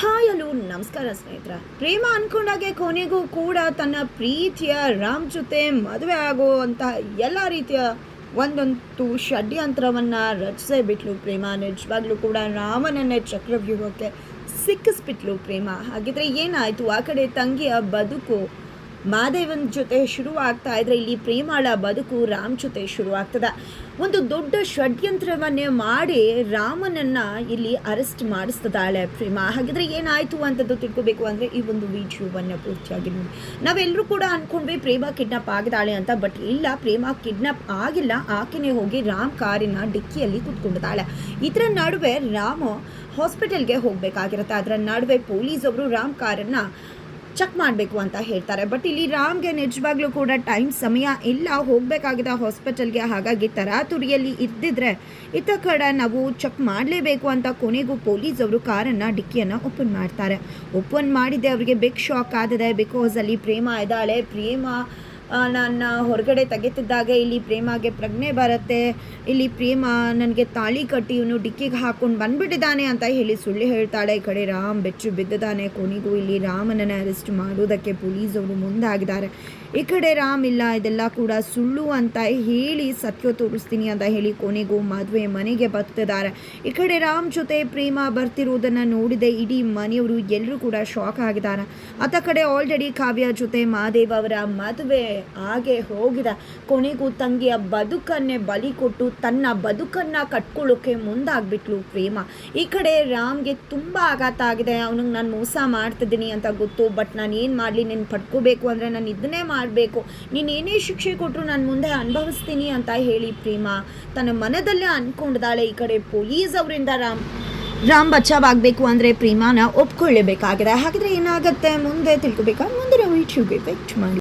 Hi hello ನಮಸ್ಕಾರ ಸ್ನೇಹಿತರ. ಪ್ರೇಮ ಅನ್ಕೊಂಡಾಗೆ ಕೊನೆಗೂ ಕೂಡ ತನ್ನ ಪ್ರೀತಿಯ ರಾಮ್ ಜೊತೆ ಮದುವೆ ಆಗುವಂತಹ ಎಲ್ಲ ರೀತಿಯ ಒಂದೊಂದು ಷಡ್ಯಂತ್ರವನ್ನು ರಚಿಸೇ ಬಿಟ್ಲು ಪ್ರೇಮ. ನಿಜವಾಗ್ಲೂ ಕೂಡ ರಾಮನನ್ನೇ ಚಕ್ರವ್ಯೂಹಕ್ಕೆ ಸಿಕ್ಕಿಸ್ಬಿಟ್ಲು ಪ್ರೇಮ. ಹಾಗಿದ್ರೆ ಏನಾಯಿತು? ಆ ಕಡೆ ತಂಗಿಯ ಬದುಕು ಮಾದೇವನ್ ಜೊತೆ ಶುರು ಆಗ್ತಾ ಇದ್ರೆ ಇಲ್ಲಿ ಪ್ರೇಮಾಳ ಬದುಕು ರಾಮ್ ಜೊತೆ ಶುರು ಆಗ್ತದೆ ಒಂದು ದೊಡ್ಡ ಷಡ್ಯಂತ್ರವನ್ನೇ ಮಾಡಿ ರಾಮನನ್ನ ಇಲ್ಲಿ ಅರೆಸ್ಟ್ ಮಾಡಿಸ್ತದಾಳೆ ಪ್ರೇಮ. ಹಾಗಿದ್ರೆ ಏನಾಯ್ತು ಅಂತದ್ದು ತಿಳ್ಕೊಬೇಕು ಅಂದ್ರೆ ಈ ಒಂದು ವಿಡಿಯೋವನ್ನ ಪೂರ್ತಿಯಾಗಿ ನೋಡಿ. ನಾವೆಲ್ಲರೂ ಕೂಡ ಅನ್ಕೊಂಡ್ವಿ ಪ್ರೇಮ ಕಿಡ್ನಾಪ್ ಆಗಿದ್ದಾಳೆ ಅಂತ, ಬಟ್ ಇಲ್ಲ, ಪ್ರೇಮ ಕಿಡ್ನಾಪ್ ಆಗಿಲ್ಲ. ಆಕೆನೇ ಹೋಗಿ ರಾಮ್ ಕಾರಿನ ಡಿಕ್ಕಿಯಲ್ಲಿ ಕುತ್ಕೊಂಡಿದ್ದಾಳೆ. ಇದರ ನಡುವೆ ರಾಮ ಹಾಸ್ಪಿಟಲ್ಗೆ ಹೋಗಬೇಕಾಗಿರುತ್ತೆ. ಅದರ ನಡುವೆ ಪೊಲೀಸ್ ಅವರು ರಾಮ್ ಕಾರನ್ನ ಚೆಕ್ ಮಾಡಬೇಕು ಅಂತ ಹೇಳ್ತಾರೆ. ಬಟ್ ಇಲ್ಲಿ ರಾಮ್ಗೆ ನಿಜವಾಗ್ಲೂ ಕೂಡ ಟೈಮ್ ಸಮಯ ಇಲ್ಲ. ಹೋಗಬೇಕಾಗಿದೆ ಹಾಸ್ಪಿಟಲ್ಗೆ ಹಾಗಾಗಿ ತರಾತುರಿಯಲ್ಲಿ ಇದ್ದಿದ್ರೆ ಇತ್ತ ಕಡೆ ನಾವು ಚೆಕ್ ಮಾಡಲೇಬೇಕು ಅಂತ ಕೊನೆಗೂ ಪೊಲೀಸ್ ಅವರು ಕಾರನ್ನು ಡಿಕ್ಕಿಯನ್ನು ಓಪನ್ ಮಾಡ್ತಾರೆ. ಓಪನ್ ಮಾಡಿದೆ ಅವರಿಗೆ ಬಿಗ್ ಶಾಕ್ ಆದಿದೆ ಬಿಕಾಸ್ ಅಲ್ಲಿ ಪ್ರೇಮ ಇದ್ದಾಳೆ. ಪ್ರೇಮ ಆ, ನನ್ನ ಹೊರಗಡೆ ತೆಗೆತಿದ್ದಾಗ ಇಲ್ಲಿ ಪ್ರೇಮಗೆ ಪ್ರಜ್ಞೆ ಬರುತ್ತೆ ಇಲ್ಲಿ ಪ್ರೇಮ ನನಗೆ ತಾಳಿ ಕಟ್ಟಿ ಇವನು ಡಿಕ್ಕಿಗೆ ಹಾಕೊಂಡು ಬಂದ್ಬಿಟ್ಟಿದ್ದಾನೆ ಅಂತ ಹೇಳಿ ಸುಳ್ಳು ಹೇಳ್ತಾಳೆ. ಈ ಕಡೆ ರಾಮ್ ಬೆಚ್ಚು ಬಿದ್ದಿದ್ದಾನೆ ಕೊನೆಗೂ ಇಲ್ಲಿ ರಾಮನನ್ನು ಅರೆಸ್ಟ್ ಮಾಡೋದಕ್ಕೆ ಪೊಲೀಸ್ ಅವರು ಮುಂದಾಗಿದ್ದಾರೆ. ಈ ಕಡೆ ರಾಮ್ ಇಲ್ಲ ಇದೆಲ್ಲ ಕೂಡ ಸುಳ್ಳು ಅಂತ ಹೇಳಿ ಸತ್ಯ ತೋರಿಸ್ತೀನಿ ಅಂತ ಹೇಳಿ ಕೊನೆಗೂ ಮದುವೆ ಮನೆಗೆ ಬರ್ತಿದ್ದಾರೆ ಈ ಕಡೆ ರಾಮ್ ಜೊತೆ ಪ್ರೇಮ ಬರ್ತಿರೋದನ್ನ ನೋಡಿದೆ ಇಡೀ ಮನೆಯವರು ಎಲ್ಲರೂ ಕೂಡ ಶಾಕ್ ಆಗಿದ್ದಾರೆ. ಆತ ಕಡೆ ಆಲ್ರೆಡಿ ಕಾವ್ಯ ಜೊತೆ ಮಹಾದೇವ್ ಅವರ ಮದುವೆ ಹಾಗೆ ಹೋಗಿದ ಕೊನೆಗೂ ತಂಗಿಯ ಬದುಕನ್ನೇ ಬಲಿ ಕೊಟ್ಟು ತನ್ನ ಬದುಕನ್ನ ಕಟ್ಕೊಳ್ಳೋಕ್ಕೆ ಮುಂದಾಗ್ಬಿಟ್ಲು ಪ್ರೇಮ. ಈ ಕಡೆ ರಾಮ್ಗೆ ತುಂಬ ಆಘಾತ ಆಗಿದೆ. ಅವನಿಗೆ ನಾನು ಮೋಸ ಮಾಡ್ತಿದ್ದೀನಿ ಅಂತ ಗೊತ್ತು ಬಟ್ ನಾನು ಏನು ಮಾಡಲಿ? ನೀನು ಪಡ್ಕೋಬೇಕು ಅಂದರೆ ನಾನು ಇದನ್ನೇ ಮಾಡಬೇಕು. ನೀನು ಏನೇ ಶಿಕ್ಷೆ ಕೊಟ್ಟರು ನಾನು ಮುಂದೆ ಅನುಭವಿಸ್ತೀನಿ ಅಂತ ಹೇಳಿ ಪ್ರೇಮ. ತನ್ನ ಮನದಲ್ಲೇ ಅಂದ್ಕೊಂಡಿದ್ದಾಳೆ ಈ ಕಡೆ ಪೊಲೀಸ್ ಅವರಿಂದ ರಾಮ್ ರಾಮ್ ಬಚಾವ್ ಆಗಬೇಕು ಅಂದರೆ ಪ್ರೇಮಾನ ಒಪ್ಕೊಳ್ಳೇಬೇಕಾಗಿದೆ. ಹಾಗಿದ್ರೆ ಏನಾಗುತ್ತೆ? ಮುಂದೆ ತಿಳ್ಕೊಬೇಕಾ? ಮುಂದಿನ ವಿಡಿಯೋಗೆ ವೆಯ್ಟ್ ಮಾಡಿ.